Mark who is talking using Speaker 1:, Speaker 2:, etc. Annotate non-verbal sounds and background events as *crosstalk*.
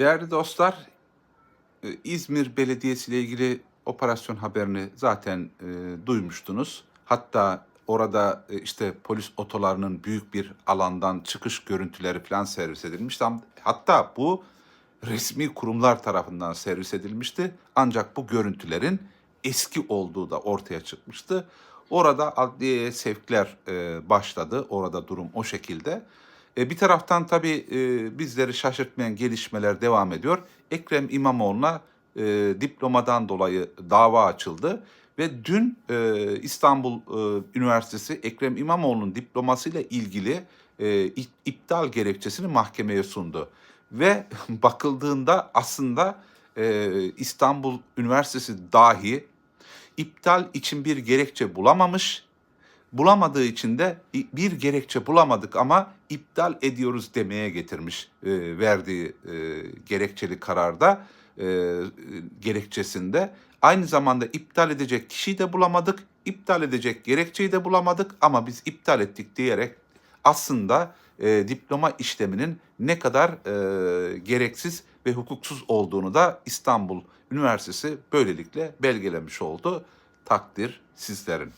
Speaker 1: Değerli dostlar, e, İzmir Belediyesi ile ilgili operasyon haberini zaten e, duymuştunuz. Hatta orada e, işte polis otolarının büyük bir alandan çıkış görüntüleri falan servis edilmişti. Hatta bu resmi kurumlar tarafından servis edilmişti. Ancak bu görüntülerin eski olduğu da ortaya çıkmıştı. Orada adliyeye sevkler e, başladı. Orada durum o şekilde. E, bir taraftan tabii e, bizleri şaşırtmayan gelişmeler devam ediyor. Ekrem İmamoğlu'na e, diplomadan dolayı dava açıldı ve dün İstanbul Üniversitesi Ekrem İmamoğlu'nun diplomasıyla ilgili iptal gerekçesini mahkemeye sundu. Ve *laughs* bakıldığında aslında İstanbul Üniversitesi dahi iptal için bir gerekçe bulamamış. Bulamadığı için de bir gerekçe bulamadık ama iptal ediyoruz demeye getirmiş e, verdiği e, gerekçeli kararda e, gerekçesinde. Aynı zamanda iptal edecek kişiyi de bulamadık, iptal edecek gerekçeyi de bulamadık ama biz iptal ettik diyerek aslında e, diploma işleminin ne kadar e, gereksiz ve hukuksuz olduğunu da İstanbul Üniversitesi böylelikle belgelemiş oldu. Takdir sizlerin.